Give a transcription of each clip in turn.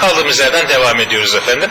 Kaldığımız yerden devam ediyoruz efendim.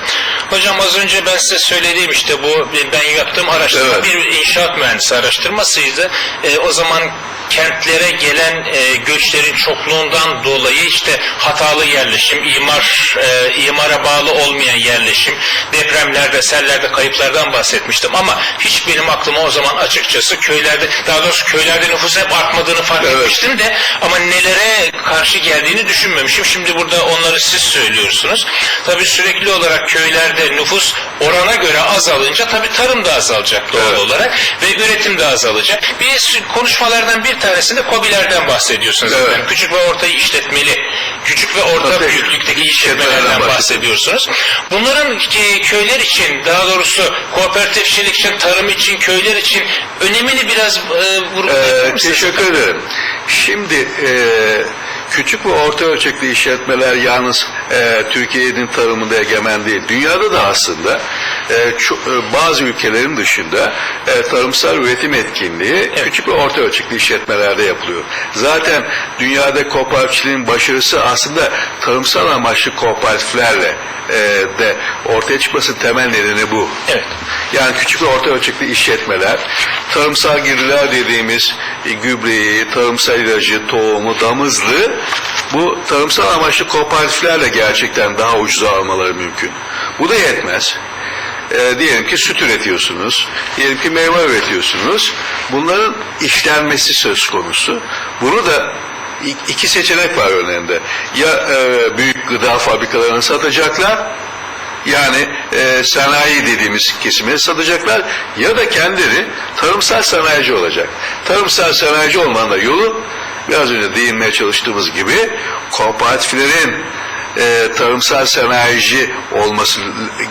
Hocam az önce ben size söylediğim işte bu ben yaptığım araştırma Evet. bir inşaat mühendisi araştırmasıydı. E, o zaman kentlere gelen e, göçlerin çokluğundan dolayı işte hatalı yerleşim, imar, e, imara bağlı olmayan yerleşim, depremlerde, sellerde kayıplardan bahsetmiştim ama hiç benim aklıma o zaman açıkçası köylerde, daha doğrusu köylerde nüfus hep artmadığını fark Evet. etmiştim de ama nelere karşı geldiğini düşünmemişim. Şimdi burada onları siz söylüyorsunuz. Tabii sürekli olarak köylerde nüfus orana göre azalınca tabii tarım da azalacak doğal Evet. olarak ve üretim de azalacak. Bir konuşmalardan bir tanesinde KOBİ'lerden bahsediyorsunuz. Evet. efendim. Küçük ve orta işletmeli, küçük ve orta Tabii. büyüklükteki İşletmelerden bahsediyorsunuz. Bunların e, köyler için, daha doğrusu kooperatifçilik için, tarım için, köyler için önemini biraz e, vurgulayabilir Ee, teşekkür ederim. Şimdi e, küçük ve orta ölçekli işletmeler yalnız e, Türkiye'nin tarımında egemen değil. Dünyada da aslında e, ço- e, bazı ülkelerin dışında e, tarımsal üretim etkinliği küçük ve orta ölçekli işletmelerde yapılıyor. Zaten dünyada kooperatifçiliğin başarısı aslında tarımsal amaçlı kooperatiflerle e, de ortaya çıkması temel nedeni bu. Evet. Yani küçük ve orta ölçekli işletmeler, tarımsal girdiler dediğimiz e, gübreyi, tarımsal ilacı, tohumu, damızlığı bu tarımsal amaçlı kooperatiflerle gerçekten daha ucuza almaları mümkün. Bu da yetmez. E, diyelim ki süt üretiyorsunuz, diyelim ki meyve üretiyorsunuz. Bunların işlenmesi söz konusu. Bunu da iki seçenek var önlerinde. Ya e, büyük gıda fabrikalarına satacaklar, yani e, sanayi dediğimiz kesime satacaklar ya da kendileri tarımsal sanayici olacak. Tarımsal sanayici olmanın da yolu biraz önce değinmeye çalıştığımız gibi kooperatiflerin e, tarımsal sanayici olması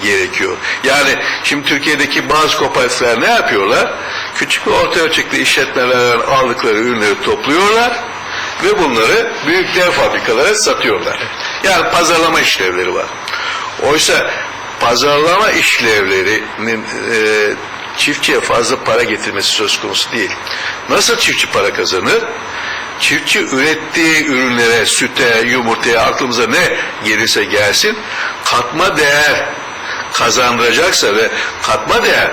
gerekiyor. Yani şimdi Türkiye'deki bazı kooperatifler ne yapıyorlar? Küçük ve orta ölçekli işletmelerden aldıkları ürünleri topluyorlar ve bunları büyük dev fabrikalara satıyorlar. Yani pazarlama işlevleri var. Oysa pazarlama işlevlerinin e, çiftçiye fazla para getirmesi söz konusu değil. Nasıl çiftçi para kazanır? Çiftçi ürettiği ürünlere, süte, yumurtaya aklımıza ne gelirse gelsin katma değer kazandıracaksa ve katma değer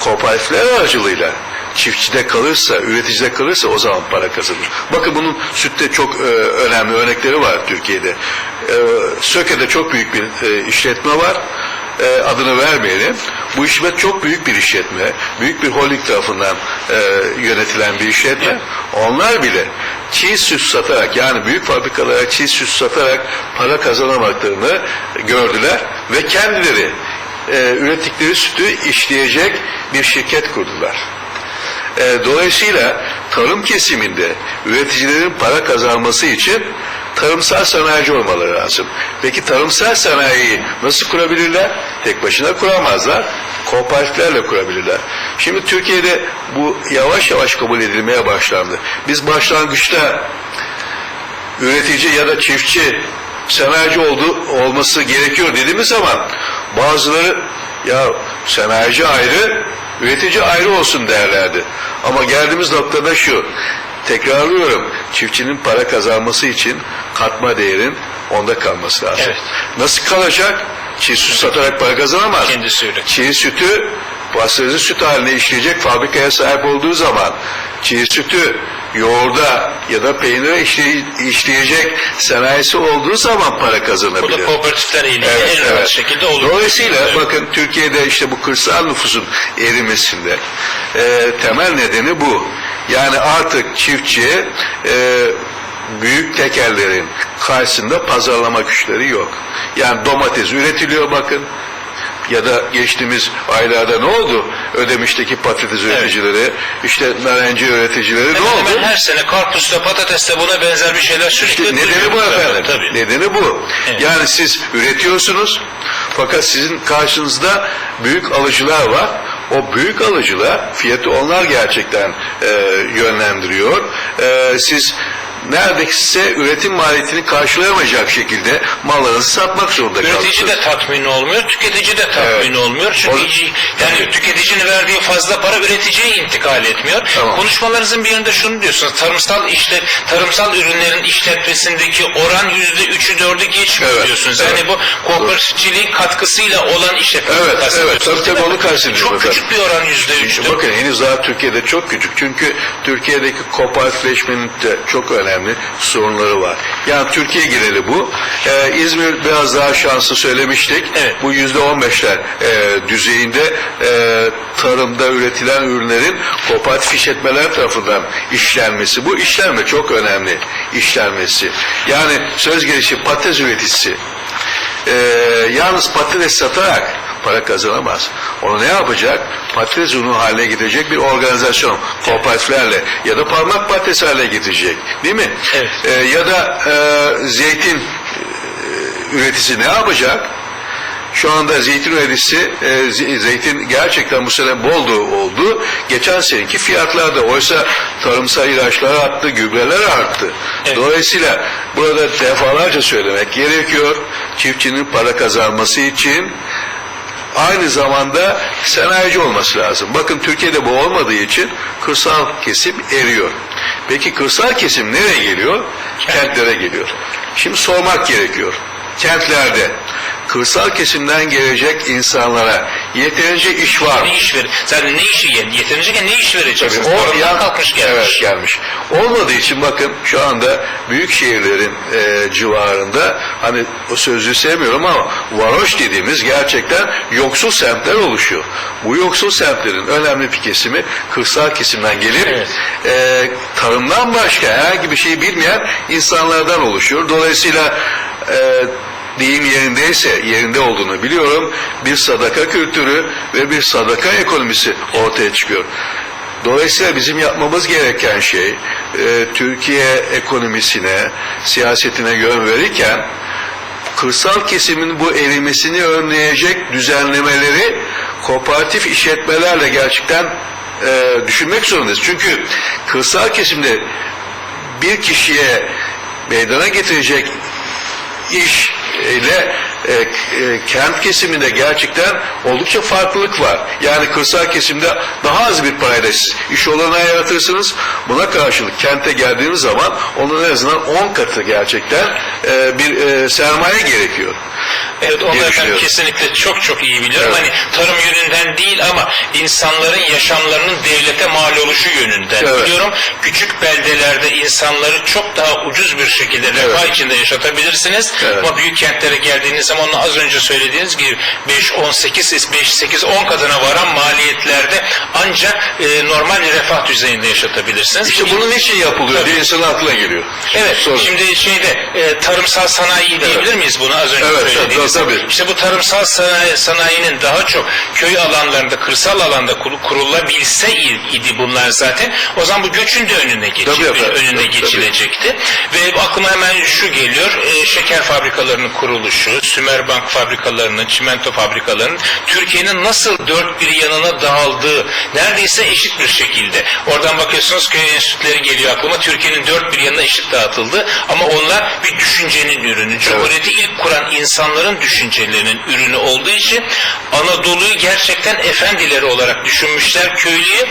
kooperatifler aracılığıyla çiftçide kalırsa, üreticide kalırsa o zaman para kazanır. Bakın bunun sütte çok e, önemli örnekleri var Türkiye'de. E, Söke'de çok büyük bir e, işletme var. E, adını vermeyelim. Bu işletme çok büyük bir işletme. Büyük bir holding tarafından e, yönetilen bir işletme. Onlar bile çiğ süt satarak yani büyük fabrikalara çiğ süt satarak para kazanamaklarını gördüler ve kendileri e, ürettikleri sütü işleyecek bir şirket kurdular. E, dolayısıyla tarım kesiminde üreticilerin para kazanması için tarımsal sanayici olmaları lazım. Peki tarımsal sanayiyi nasıl kurabilirler? Tek başına kuramazlar. Kooperatiflerle kurabilirler. Şimdi Türkiye'de bu yavaş yavaş kabul edilmeye başlandı. Biz başlangıçta üretici ya da çiftçi sanayici oldu, olması gerekiyor dediğimiz zaman bazıları ya sanayici ayrı, üretici ayrı olsun derlerdi. Ama geldiğimiz noktada şu, tekrarlıyorum, çiftçinin para kazanması için katma değerin onda kalması lazım. Evet. Nasıl kalacak? Çiğ süt satarak para kazanamaz. Kendisi üretir. Çiğ sütü pastörize süt haline işleyecek fabrikaya sahip olduğu zaman çiğ sütü yoğurda ya da peynire işley- işleyecek sanayisi olduğu zaman para Bu kazanabilir. da kooperatifler eliyle Evet, en evet. şekilde olur. Dolayısıyla Evet. bakın Türkiye'de işte bu kırsal nüfusun erimesinde e, temel nedeni bu. Yani artık çiftçiye e, büyük tekerlerin karşısında pazarlama güçleri yok. Yani domates üretiliyor bakın ya da geçtiğimiz aylarda ne oldu? Ödemiş'teki patates üreticileri, işte narenci üreticileri ne Hemen oldu? hemen her sene karpuzda, patateste buna benzer bir şeyler sürekli İşte nedeni bu efendim. Tabii. Nedeni bu. Evet. Yani siz üretiyorsunuz fakat sizin karşınızda büyük alıcılar var. O büyük alıcılar fiyatı onlar gerçekten e, yönlendiriyor. E, siz neredeyse üretim maliyetini karşılayamayacak şekilde mallarınızı satmak zorunda Üretici kalıyorsunuz. de tatmin olmuyor, tüketici de tatmin Evet. olmuyor. Çünkü O- yani tüketicinin verdiği fazla para üreticiye intikal etmiyor. Tamam. Konuşmalarınızın birinde şunu diyorsunuz. Tarımsal işle tarımsal ürünlerin işletmesindeki oran yüzde üçü dördü geçmiyor Evet, diyorsunuz. evet. Yani bu kooperatifçiliğin katkısıyla olan işletme Evet, evet. Tabii, tabii, onu kastediyorum Çok küçük bir oran yüzde üçtü. Bakın henüz daha Türkiye'de çok küçük. Çünkü Türkiye'deki kooperatifleşmenin de çok önemli sorunları var. Yani Türkiye geneli bu. Ee, İzmir biraz daha şanslı söylemiştik. Evet. Bu yüzde on beşler e, düzeyinde e, tarımda üretilen ürünlerin kooperatif işletmeler tarafından işlenmesi. Bu işlenme çok önemli. işlenmesi. Yani söz gelişi patates üreticisi e, yalnız patates satarak para kazanamaz. Onu ne yapacak? Patates unu haline getirecek bir organizasyon kooperatiflerle ya da parmak patates haline getirecek. Değil mi? Evet. E, ya da e, zeytin e, üreticisi ne yapacak? Şu anda zeytin üreticisi, e, ze- zeytin gerçekten bu sene bol da oldu. Geçen seneki fiyatlarda oysa tarımsal ilaçlar arttı, gübreler arttı. Evet. Dolayısıyla burada defalarca söylemek gerekiyor. Çiftçinin para kazanması için aynı zamanda sanayici olması lazım. Bakın Türkiye'de bu olmadığı için kırsal kesim eriyor. Peki kırsal kesim nereye geliyor? Kentlere geliyor. Şimdi sormak gerekiyor. Kentlerde kırsal kesimden gelecek insanlara yeterince iş var? Ne iş ver? Zaten ne işi ye- yeterince ne iş vereceksiniz? Tabii, Tarımdan ya- kalkmış gelmiş. Evet gelmiş. Olmadığı için bakın şu anda büyük şehirlerin e, civarında hani o sözü sevmiyorum ama varoş dediğimiz gerçekten yoksul semtler oluşuyor. Bu yoksul semtlerin önemli bir kesimi kırsal kesimden gelip Evet. e, tarımdan başka herhangi bir şey bilmeyen insanlardan oluşuyor. Dolayısıyla e, deyim yerindeyse yerinde olduğunu biliyorum. Bir sadaka kültürü ve bir sadaka ekonomisi ortaya çıkıyor. Dolayısıyla bizim yapmamız gereken şey e, Türkiye ekonomisine, siyasetine yön verirken kırsal kesimin bu erimesini önleyecek düzenlemeleri kooperatif işletmelerle gerçekten e, düşünmek zorundayız. Çünkü kırsal kesimde bir kişiye meydana getirecek iş ile e, e, kent kesiminde gerçekten oldukça farklılık var. Yani kırsal kesimde daha az bir parayla iş olanağı yaratırsınız. Buna karşılık kente geldiğiniz zaman onun en azından 10 katı gerçekten e, bir e, sermaye gerekiyor. Evet onu efendim kesinlikle çok çok iyi biliyorum. Evet. Hani tarım yönünden değil ama insanların yaşamlarının devlete mal oluşu yönünden Evet. biliyorum. Küçük beldelerde insanları çok daha ucuz bir şekilde refah içinde yaşatabilirsiniz. Evet. Ama büyük kentlere geldiğiniz zaman az önce söylediğiniz gibi 5 18 5 8 10 katına varan maliyetlerde ancak e, normal refah düzeyinde yaşatabilirsiniz. İşte bunun için yapılıyor Tabii. diye insanın aklına geliyor. Evet, Sorun. şimdi şeyde e, tarımsal sanayi diyebilir miyiz bunu az önce Evet, söylediğiniz? tabii, tabii. İşte bu tarımsal sanayi, sanayinin daha çok köy alanlarında, kırsal alanda kur- kurulabilse idi bunlar zaten. O zaman bu göçün de önüne, geçi- Tabii efendim, önüne tabii, geçilecekti. Ve aklıma hemen şu geliyor, e, şeker fabrikalarının kuruluşu, Sümerbank fabrikalarının, çimento fabrikalarının Türkiye'nin nasıl dört bir yanına dağıldığı neredeyse eşit bir şekilde. Oradan bakıyorsunuz köy enstitüleri geliyor aklıma. Türkiye'nin dört bir yanına eşit dağıtıldı. Ama onlar bir düşüncenin ürünü. Cumhuriyeti ilk kuran insanların düşüncelerinin ürünü olduğu için Anadolu'yu gerçekten efendileri olarak düşünmüşler. Köylüyü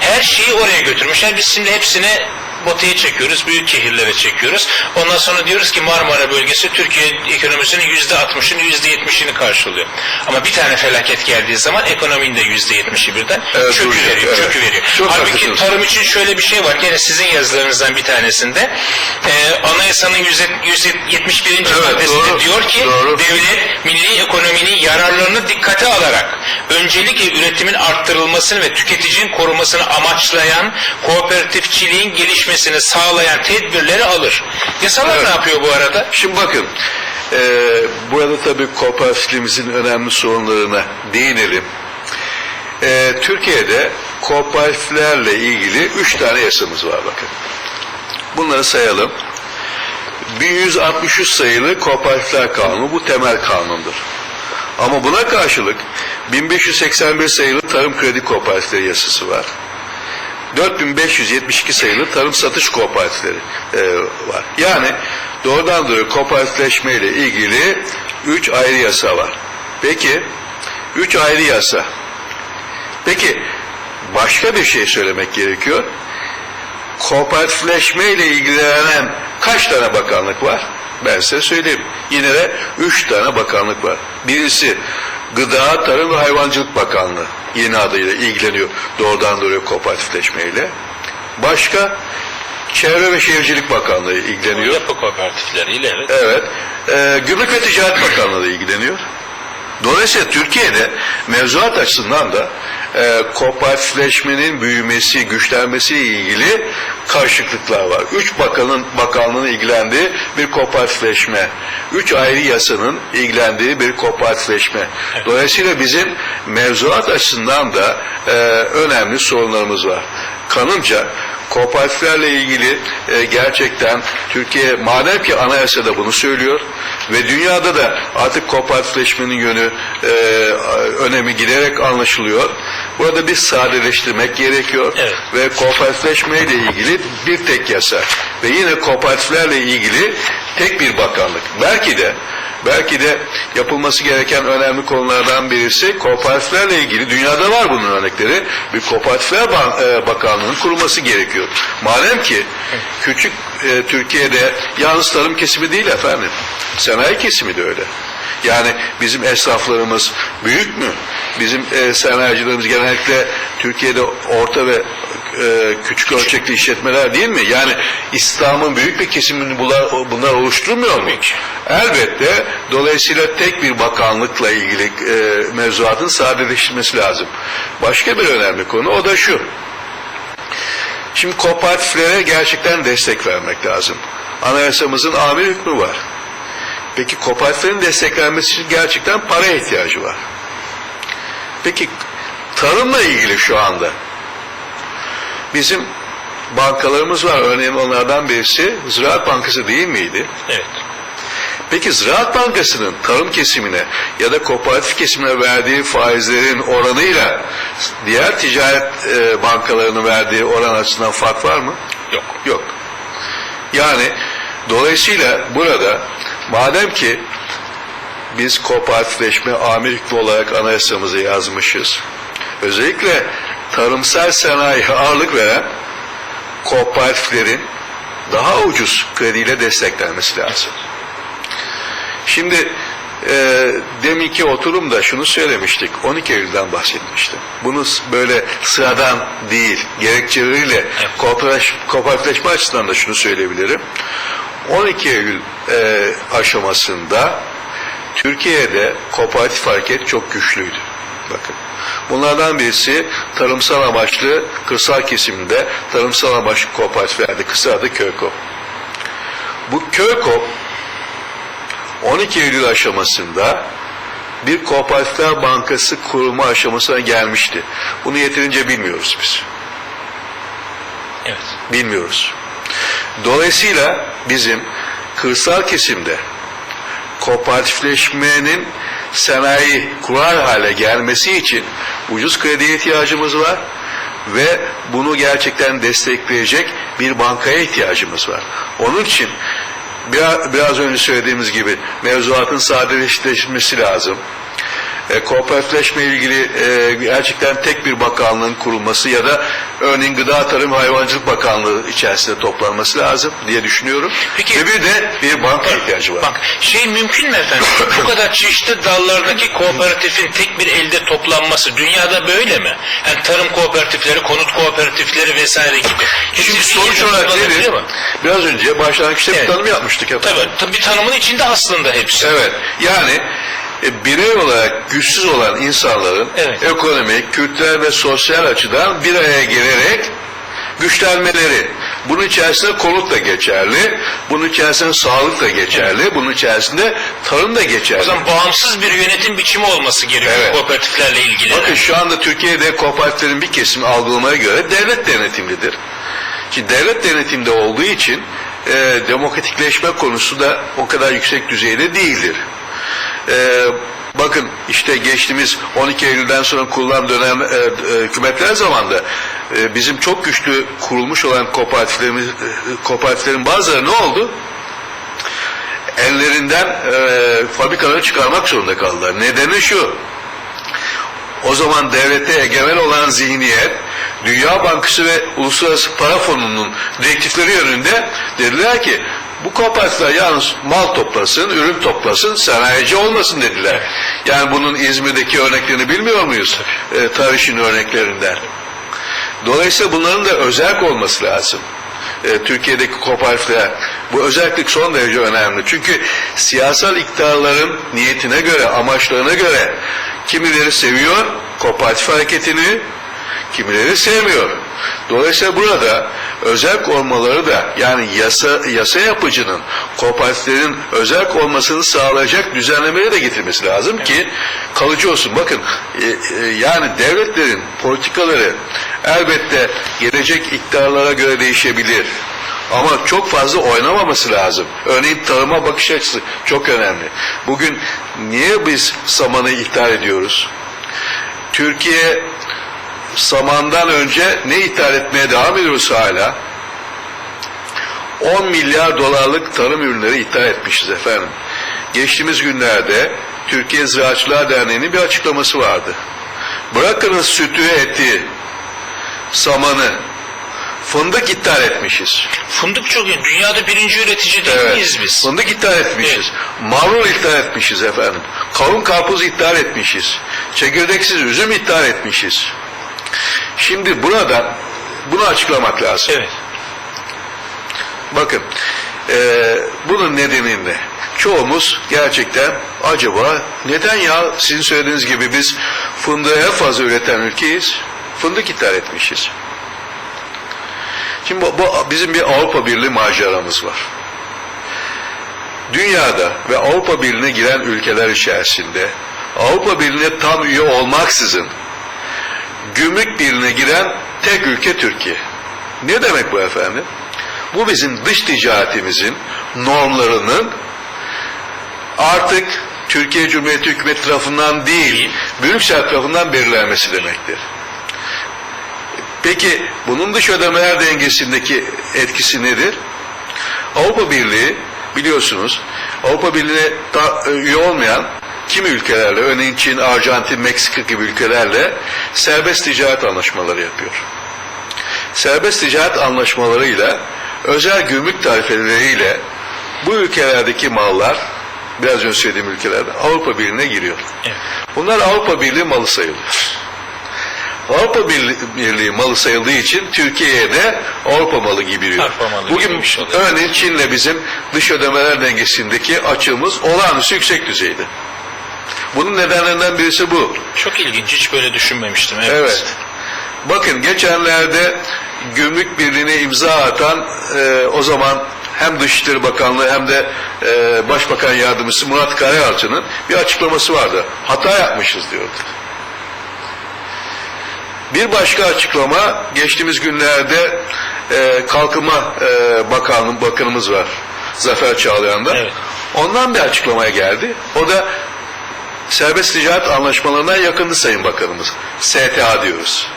her şeyi oraya götürmüşler. Biz şimdi hepsine batıya çekiyoruz, büyük şehirlere çekiyoruz. Ondan sonra diyoruz ki Marmara bölgesi Türkiye ekonomisinin yüzde altmışını, yüzde yetmişini karşılıyor. Ama bir tane felaket geldiği zaman ekonominin de yüzde yetmişi birden Evet, çökü duracak, veriyor, evet. çökü veriyor. Çok Halbuki tarım için şöyle bir şey var. Gene sizin yazılarınızdan bir tanesinde e, anayasanın yüzde, yüzde 71. Evet, maddesinde doğru, diyor ki doğru. devlet milli ekonominin yararlarını dikkate alarak öncelikle üretimin arttırılmasını ve tüketicinin korumasını amaçlayan kooperatifçiliğin gelişmesini sağlayan tedbirleri alır. Yasalar Evet. ne yapıyor bu arada? Şimdi bakın, e, burada tabii kooperatifimizin önemli sorunlarına değinelim. E, Türkiye'de kooperatiflerle ilgili üç tane yasamız var bakın. Bunları sayalım. 1163 sayılı Kooperatifler Kanunu bu temel kanundur. Ama buna karşılık 1581 sayılı Tarım Kredi Kooperatifleri yasası var. 4572 sayılı tarım satış kooperatifleri e, var. Yani doğrudan doğruya kooperatifleşme ile ilgili 3 ayrı yasa var. Peki 3 ayrı yasa. Peki başka bir şey söylemek gerekiyor. Kooperatifleşme ile ilgilenen kaç tane bakanlık var? Ben size söyleyeyim. Yine de üç tane bakanlık var. Birisi Gıda, Tarım ve Hayvancılık Bakanlığı yeni adıyla ilgileniyor doğrudan doğruya kooperatifleşmeyle. Başka Çevre ve Şehircilik Bakanlığı ilgileniyor. Yapı kooperatifleriyle evet. Evet. Ee, Gümrük ve Ticaret Bakanlığı ilgileniyor. Dolayısıyla Türkiye'de mevzuat açısından da e, kooperatifleşmenin büyümesi, güçlenmesiyle ilgili karışıklıklar var. Üç bakanın bakanlığın ilgilendiği bir kooperatifleşme. Üç ayrı yasanın ilgilendiği bir kooperatifleşme. Dolayısıyla bizim mevzuat açısından da e, önemli sorunlarımız var. Kanımca kooperatiflerle ilgili e, gerçekten Türkiye madem ki anayasada bunu söylüyor ve dünyada da artık kooperatifleşmenin yönü e, önemi giderek anlaşılıyor. Burada bir sadeleştirmek gerekiyor Evet. ve kooperatifleşmeyle ilgili bir tek yasa ve yine kooperatiflerle ilgili tek bir bakanlık. Belki de belki de yapılması gereken önemli konulardan birisi kooperatiflerle ilgili dünyada var bunun örnekleri bir kooperatifler e, bakanlığının kurulması gerekiyor. Madem ki küçük e, Türkiye'de yalnız tarım kesimi değil efendim sanayi kesimi de öyle. Yani bizim esnaflarımız büyük mü? Bizim e, sanayicilerimiz genellikle Türkiye'de orta ve e, küçük ölçekli işletmeler değil mi? Yani İslam'ın büyük bir kesimini bunlar, bunlar oluşturmuyor mu? Elbette dolayısıyla tek bir bakanlıkla ilgili e, mevzuatın sadeleştirilmesi lazım. Başka bir önemli konu o da şu. Şimdi kooperatiflere gerçekten destek vermek lazım. Anayasamızın amir hükmü var. Peki kooperatiflerin desteklenmesi için gerçekten para ihtiyacı var. Peki tarımla ilgili şu anda bizim bankalarımız var. Örneğin onlardan birisi Ziraat Bankası değil miydi? Evet. Peki Ziraat Bankası'nın tarım kesimine ya da kooperatif kesimine verdiği faizlerin oranıyla diğer ticaret e, bankalarının verdiği oran açısından fark var mı? Yok. Yok. Yani dolayısıyla burada madem ki biz kooperatifleşme amir hükmü olarak anayasamızı yazmışız. Özellikle tarımsal sanayiye ağırlık veren kooperatiflerin daha ucuz krediyle desteklenmesi lazım. Şimdi e, deminki oturumda şunu söylemiştik. 12 Eylül'den bahsetmiştim. Bunu böyle sıradan değil, gerekçeleriyle kooperatif, kooperatifleşme açısından da şunu söyleyebilirim. 12 Eylül e, aşamasında Türkiye'de kooperatif hareket çok güçlüydü. Bakın. Bunlardan birisi tarımsal amaçlı kırsal kesimde tarımsal amaçlı kooperatiflerdi. Kısa adı KÖKO. Bu KÖKO 12 Eylül aşamasında bir kooperatifler bankası kurulma aşamasına gelmişti. Bunu yeterince bilmiyoruz biz. Evet. Bilmiyoruz. Dolayısıyla bizim kırsal kesimde kooperatifleşmenin sanayi kurar hale gelmesi için ucuz krediye ihtiyacımız var ve bunu gerçekten destekleyecek bir bankaya ihtiyacımız var. Onun için biraz, önce söylediğimiz gibi mevzuatın sadeleştirilmesi lazım. E, kooperatifleşme ilgili e, gerçekten tek bir bakanlığın kurulması ya da örneğin Gıda Tarım Hayvancılık Bakanlığı içerisinde toplanması lazım diye düşünüyorum. Peki- Ve bir de bir banka ihtiyacı var. Bak şey mümkün mü efendim? Bu kadar çeşitli dallardaki kooperatifin tek bir elde toplanması dünyada böyle mi? Yani tarım kooperatifleri, konut kooperatifleri vesaire gibi. Şimdi sonuç yerde olarak nedir? Biraz önce başlangıçta Evet. bir tanım yapmıştık efendim. Tabii, tabii bir tanımın içinde aslında hepsi. Evet. Yani e, birey olarak güçsüz olan insanların Evet. ekonomik, kültürel ve sosyal açıdan bir araya gelerek güçlenmeleri. Bunun içerisinde konut da geçerli, bunun içerisinde sağlık da geçerli, bunun içerisinde tarım da O geçerli. zaman bağımsız bir yönetim biçimi olması gerekiyor Evet. kooperatiflerle ilgili. Bakın şu anda Türkiye'de kooperatiflerin bir kesimi algılamaya göre devlet denetimlidir. Şimdi devlet denetimde olduğu için e, demokratikleşme konusu da o kadar yüksek düzeyde değildir. E, bakın işte geçtiğimiz 12 Eylül'den sonra kurulan dönem e, e, hükümetler zamanında e, bizim çok güçlü kurulmuş olan kooperatiflerimiz, e, kooperatiflerin bazıları ne oldu? Ellerinden e, fabrikaları çıkarmak zorunda kaldılar. Nedeni şu. O zaman devlette egemen olan zihniyet Dünya Bankası ve Uluslararası Para Fonu'nun direktifleri yönünde dediler ki Bu kooperatifler yalnız mal toplasın, ürün toplasın, sanayici olmasın dediler. Yani bunun İzmir'deki örneklerini bilmiyor muyuz? E, Tarış'ın örneklerinden. Dolayısıyla bunların da özerk olması lazım. E, Türkiye'deki kooperatifler. Bu özellik son derece önemli. Çünkü siyasal iktidarların niyetine göre, amaçlarına göre kimileri seviyor kooperatif hareketini, kimileri sevmiyor. Dolayısıyla burada özel olmaları da yani yasa, yasa yapıcının kooperatiflerin özel olmasını sağlayacak düzenlemeleri de getirmesi lazım ki kalıcı olsun. Bakın e, e, yani devletlerin politikaları elbette gelecek iktidarlara göre değişebilir. Ama çok fazla oynamaması lazım. Örneğin tarıma bakış açısı çok önemli. Bugün niye biz samanı ithal ediyoruz? Türkiye samandan önce ne ithal etmeye devam ediyoruz hala? 10 milyar dolarlık tarım ürünleri ithal etmişiz efendim. Geçtiğimiz günlerde Türkiye Ziraatçılar Derneği'nin bir açıklaması vardı. Bırakınız sütü, eti, samanı, fındık ithal etmişiz. Fındık çok iyi. Dünyada birinci üretici değil miyiz biz? Fındık ithal etmişiz. Marul ithal etmişiz efendim. Kavun karpuz ithal etmişiz. Çekirdeksiz üzüm ithal etmişiz. Şimdi burada bunu açıklamak lazım. Evet. Bakın eee, bunun nedeni ne? Çoğumuz gerçekten acaba neden ya sizin söylediğiniz gibi biz fındığı en fazla üreten ülkeyiz. Fındık ithal etmişiz. Şimdi bu, bu bizim bir Avrupa Birliği maceramız var. Dünyada ve Avrupa Birliği'ne giren ülkeler içerisinde Avrupa Birliği'ne tam üye olmaksızın gümrük birliğine giren tek ülke Türkiye. Ne demek bu efendim? Bu bizim dış ticaretimizin normlarının artık Türkiye Cumhuriyeti Hükümeti tarafından değil, Brüksel tarafından belirlenmesi demektir. Peki bunun dış ödemeler dengesindeki etkisi nedir? Avrupa Birliği biliyorsunuz Avrupa Birliği'ne ta- üye olmayan kimi ülkelerle örneğin Çin, Arjantin, Meksika gibi ülkelerle serbest ticaret anlaşmaları yapıyor. Serbest ticaret anlaşmalarıyla özel gümrük tarifeleriyle bu ülkelerdeki mallar biraz önce söylediğim ülkelerde Avrupa Birliği'ne giriyor. Evet. Bunlar Avrupa Birliği malı sayılıyor. Avrupa Birliği, malı sayıldığı için Türkiye'ye de Avrupa malı gibi giriyor. Bugün örneğin Çin'le bizim dış ödemeler dengesindeki açığımız olağanüstü yüksek düzeyde. Bunun nedenlerinden birisi bu. Çok ilginç. Hiç böyle düşünmemiştim. Evet. Evet. Bakın geçenlerde Gümrük Birliği'ne imza atan e, o zaman hem Dışişleri Bakanlığı hem de e, Başbakan Yardımcısı Murat Karayalçı'nın bir açıklaması vardı. Hata yapmışız diyordu. Bir başka açıklama geçtiğimiz günlerde e, Kalkınma e, Bakanlığı Bakanımız var. Zafer Çağlayan'da. Evet. Ondan bir açıklamaya geldi. O da serbest ticaret anlaşmalarına yakındı Sayın Bakanımız. STA diyoruz.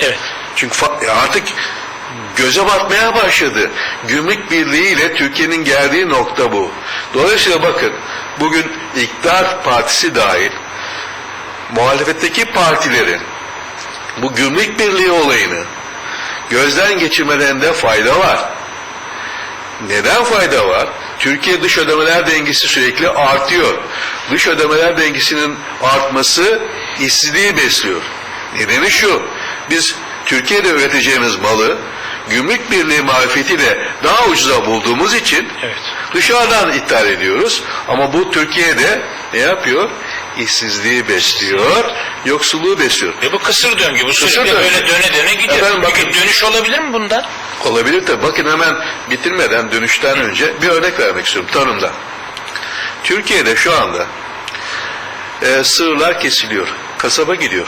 Evet. Çünkü artık göze batmaya başladı. Gümrük Birliği ile Türkiye'nin geldiği nokta bu. Dolayısıyla bakın bugün iktidar partisi dahil muhalefetteki partilerin bu gümrük birliği olayını gözden geçirmelerinde fayda var. Neden fayda var? Türkiye dış ödemeler dengesi sürekli artıyor. Dış ödemeler dengesinin artması işsizliği besliyor. Nedeni şu, biz Türkiye'de üreteceğimiz malı gümrük birliği marifetiyle daha ucuza bulduğumuz için Evet. dışarıdan ithal ediyoruz. Ama bu Türkiye'de ne yapıyor? İşsizliği besliyor, yoksulluğu besliyor. Ve bu kısır döngü. Bu sürekli böyle döne döne gidiyor. Efendim bakın- dönüş olabilir mi bundan? Olabilir tabi. Bakın hemen bitirmeden dönüşten önce bir örnek vermek istiyorum tarımda. Türkiye'de şu anda e, sığırlar kesiliyor. Kasaba gidiyor.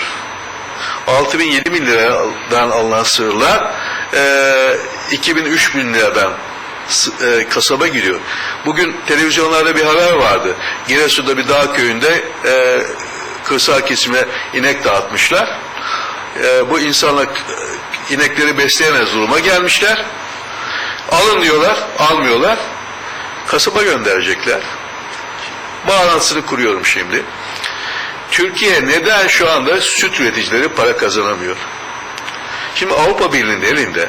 6 bin 7 bin liradan alınan sığırlar e, 2 bin 3 bin liradan e, kasaba gidiyor. Bugün televizyonlarda bir haber vardı. Giresun'da bir dağ köyünde e, kırsal kesime inek dağıtmışlar. E, bu insanlar e, inekleri besleyemez duruma gelmişler. Alın diyorlar, almıyorlar. Kasaba gönderecekler. Bağlantısını kuruyorum şimdi. Türkiye neden şu anda süt üreticileri para kazanamıyor? Şimdi Avrupa Birliği'nin elinde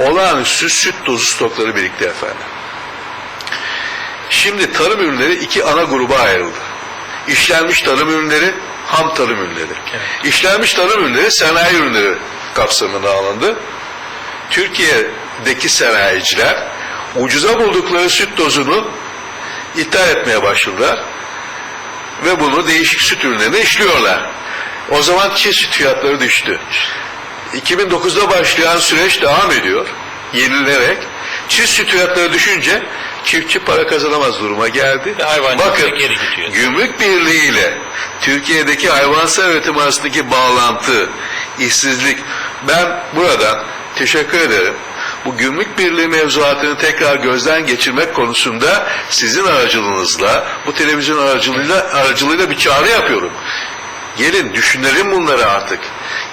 olağanüstü süt dozu stokları birikti efendim. Şimdi tarım ürünleri iki ana gruba ayrıldı. İşlenmiş tarım ürünleri, ham tarım ürünleri. İşlenmiş tarım ürünleri sanayi ürünleri kapsamına alındı. Türkiye'deki sanayiciler ucuza buldukları süt dozunu ithal etmeye başladılar ve bunu değişik süt ürünlerine işliyorlar. O zaman çiğ süt fiyatları düştü. 2009'da başlayan süreç devam ediyor. Yenilerek. Çiğ süt fiyatları düşünce çiftçi para kazanamaz duruma geldi. Da Bakın geri gidiyor. gümrük birliği ile Türkiye'deki hayvansal üretim arasındaki bağlantı, işsizlik. Ben buradan teşekkür ederim. Bu gümrük birliği mevzuatını tekrar gözden geçirmek konusunda sizin aracılığınızla, bu televizyon aracılığıyla, aracılığıyla bir çağrı yapıyorum. Gelin düşünelim bunları artık.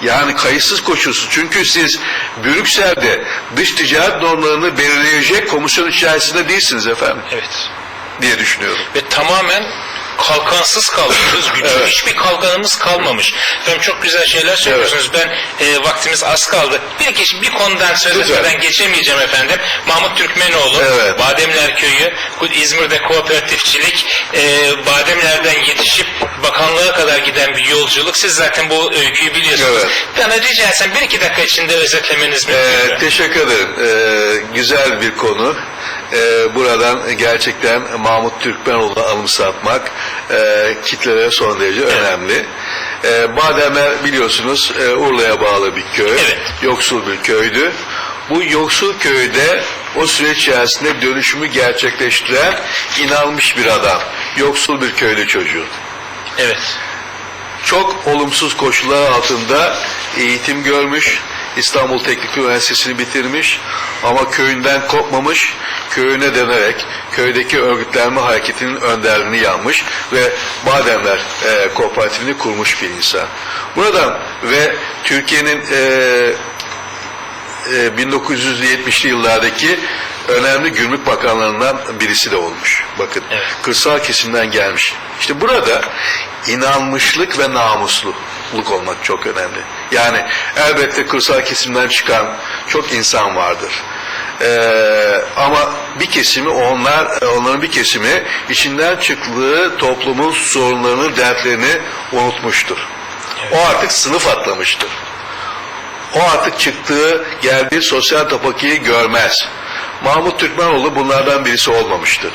Yani kayıtsız koşulsuz. Çünkü siz Brüksel'de dış ticaret normlarını belirleyecek komisyon içerisinde değilsiniz efendim Evet. diye düşünüyorum. Ve tamamen kalkansız kalmışız. Güçlü Evet. hiçbir kalkanımız kalmamış. Efendim çok güzel şeyler söylüyorsunuz. Ben e, vaktimiz az kaldı. Bir kişi bir konudan söz etmeden geçemeyeceğim efendim. Mahmut Türkmenoğlu, Evet. Bademler Köyü, İzmir'de kooperatifçilik, e, Bademler'den yetişip bakanlığa kadar giden bir yolculuk. Siz zaten bu öyküyü biliyorsunuz. Evet. Bana rica etsem bir iki dakika içinde özetlemeniz mümkün Ee, teşekkür ederim. Ee, güzel bir konu. Ee, buradan gerçekten Mahmut Türkmenoğlu'na anımsatmak e, kitlelere son derece önemli. Ee, Bademler biliyorsunuz e, Urla'ya bağlı bir köy. Evet. Yoksul bir köydü. Bu yoksul köyde o süreç içerisinde dönüşümü gerçekleştiren inanmış bir adam. Yoksul bir köylü çocuğu Evet. çok olumsuz koşullar altında eğitim görmüş, İstanbul Teknik Üniversitesi'ni bitirmiş ama köyünden kopmamış, köyüne dönerek köydeki örgütlenme hareketinin önderliğini yapmış ve Bademler e, Kooperatifini kurmuş bir insan. Buradan ve Türkiye'nin e, e, 1970'li yıllardaki önemli gümrük bakanlarından birisi de olmuş. Bakın Evet. kırsal kesimden gelmiş. İşte burada inanmışlık ve namusluluk olmak çok önemli. Yani elbette kırsal kesimden çıkan çok insan vardır. Ee, ama bir kesimi onlar onların bir kesimi içinden çıktığı toplumun sorunlarını, dertlerini unutmuştur. O artık sınıf atlamıştır. O artık çıktığı, geldiği sosyal tabakayı görmez. Mahmut Türkmenoğlu bunlardan birisi olmamıştır.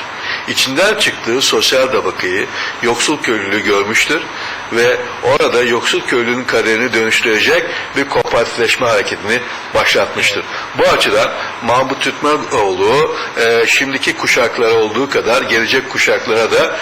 İçinden çıktığı sosyal tabakayı, yoksul köylülüğü görmüştür ve orada yoksul köylünün kaderini dönüştürecek bir kooperatifleşme hareketini başlatmıştır. Bu açıdan Mahmut Türkmenoğlu e, şimdiki kuşaklara olduğu kadar gelecek kuşaklara da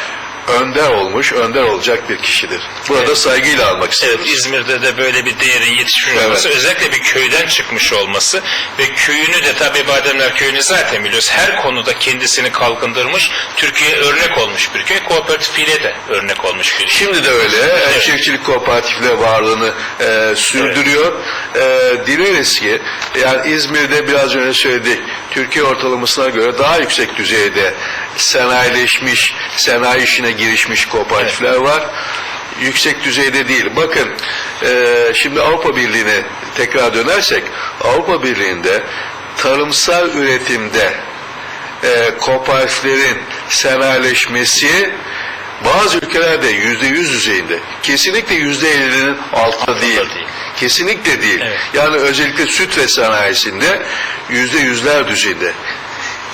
önder olmuş, önder olacak bir kişidir. Burada saygıyla almak Evet, istiyoruz. İzmir'de de böyle bir değerin yetişmiş Evet. olması, özellikle bir köyden çıkmış olması ve köyünü de tabi Bademler Köyü'nü zaten biliyoruz. Her konuda kendisini kalkındırmış, Türkiye örnek olmuş bir köy, kooperatifiyle de örnek olmuş bir köy. Şimdi de öyle. Evet. Çiftçilik kooperatifleri varlığını e, sürdürüyor. E, dileriz ki yani İzmir'de biraz önce söyledik. Türkiye ortalamasına göre daha yüksek düzeyde sanayileşmiş, sanayi işine girişmiş kooperatifler var. Yüksek düzeyde değil. Bakın e, şimdi Avrupa Birliği'ne tekrar dönersek Avrupa Birliği'nde tarımsal üretimde e, kooperatiflerin sanayileşmesi bazı ülkelerde yüzde yüz düzeyinde. Kesinlikle yüzde ellinin altında değil. değil. Kesinlikle değil. Evet. Yani özellikle süt ve sanayisinde yüzde yüzler düzeyinde.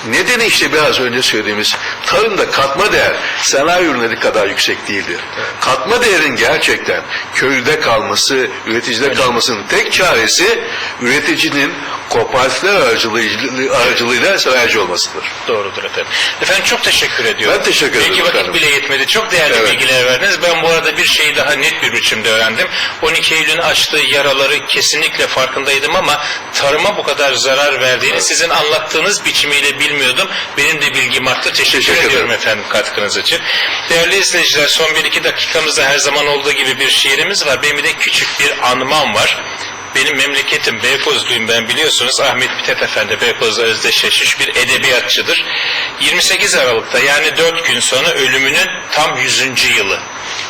Nedeni işte biraz önce söylediğimiz tarımda katma değer sanayi ürünleri kadar yüksek değildir. Katma değerin gerçekten köylüde kalması, üreticide kalmasının tek çaresi üreticinin kooperatifler aracılığıyla, aracılığıyla sanayici olmasıdır. Doğrudur efendim. Efendim çok teşekkür ediyorum. Ben teşekkür ederim Belki vakit efendim. bile yetmedi. Çok değerli Evet. bilgiler verdiniz. Ben bu arada bir şeyi daha net bir biçimde öğrendim. 12 Eylül'ün açtığı yaraları kesinlikle farkındaydım ama tarıma bu kadar zarar verdiğini sizin anlattığınız biçimiyle bilmiyordum. Benim de bilgim arttı. Teşekkür, Teşekkür ediyorum ederim. efendim katkınız için. Değerli izleyiciler son bir iki dakikamızda her zaman olduğu gibi bir şiirimiz var. Benim de küçük bir anmam var. Benim memleketim Beykozluyum ben biliyorsunuz. Ahmet Mithat Efendi Beykoz'da özdeşleşmiş bir edebiyatçıdır. 28 Aralık'ta yani 4 gün sonra ölümünün tam 100. yılı.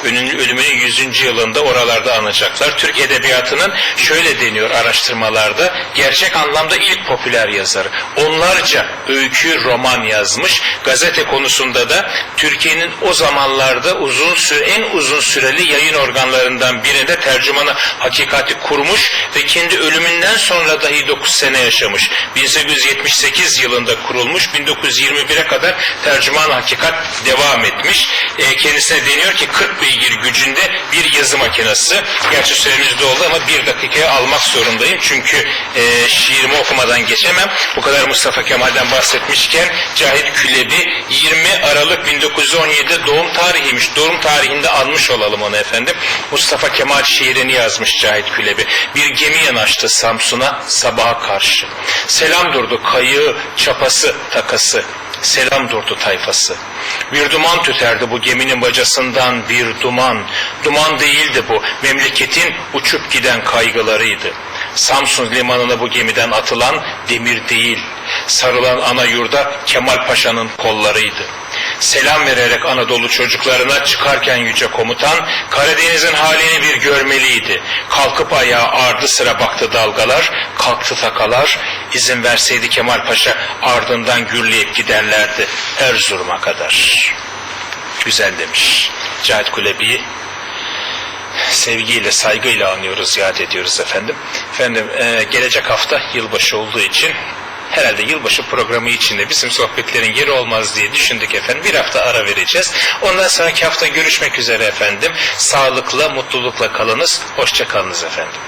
Ölümünün 100. yılında oralarda anacaklar. Türk Edebiyatı'nın şöyle deniyor araştırmalarda gerçek anlamda ilk popüler yazarı. Onlarca öykü, roman yazmış. Gazete konusunda da Türkiye'nin o zamanlarda uzun süre, en uzun süreli yayın organlarından birinde tercümanı hakikati kurmuş ve kendi ölümünden sonra dahi 9 sene yaşamış. 1878 yılında kurulmuş, 1921'e kadar tercüman hakikat devam etmiş. E, kendisine deniyor ki 40 beygir gücünde bir yazı makinesi. Gerçi süremiz doldu ama bir dakikaya almak zorundayım. Çünkü e, şiirimi okumadan geçemem. Bu kadar Mustafa Kemal'den bahsetmişken Cahit Külebi 20 Aralık 1917'de doğum tarihiymiş. Doğum tarihinde almış olalım onu efendim. Mustafa Kemal şiirini yazmış Cahit Külebi. Bir gemi yanaştı Samsun'a sabaha karşı. Selam durdu kayığı, çapası, takası. Selam durdu tayfası. Bir duman tüterdi bu geminin bacasından bir duman. Duman değildi bu, memleketin uçup giden kaygılarıydı. Samsun limanına bu gemiden atılan demir değil, sarılan ana yurda Kemal Paşa'nın kollarıydı. Selam vererek Anadolu çocuklarına çıkarken yüce komutan Karadeniz'in halini bir görmeliydi. Kalkıp ayağa ardı sıra baktı dalgalar, kalktı takalar. İzin verseydi Kemal Paşa ardından gürleyip giderlerdi Erzurum'a kadar. Güzel demiş Cahit Kulebi'yi sevgiyle, saygıyla anıyoruz, yad ediyoruz efendim. Efendim e, gelecek hafta yılbaşı olduğu için herhalde yılbaşı programı içinde bizim sohbetlerin yeri olmaz diye düşündük efendim. Bir hafta ara vereceğiz. Ondan sonraki hafta görüşmek üzere efendim. Sağlıkla, mutlulukla kalınız. Hoşçakalınız efendim.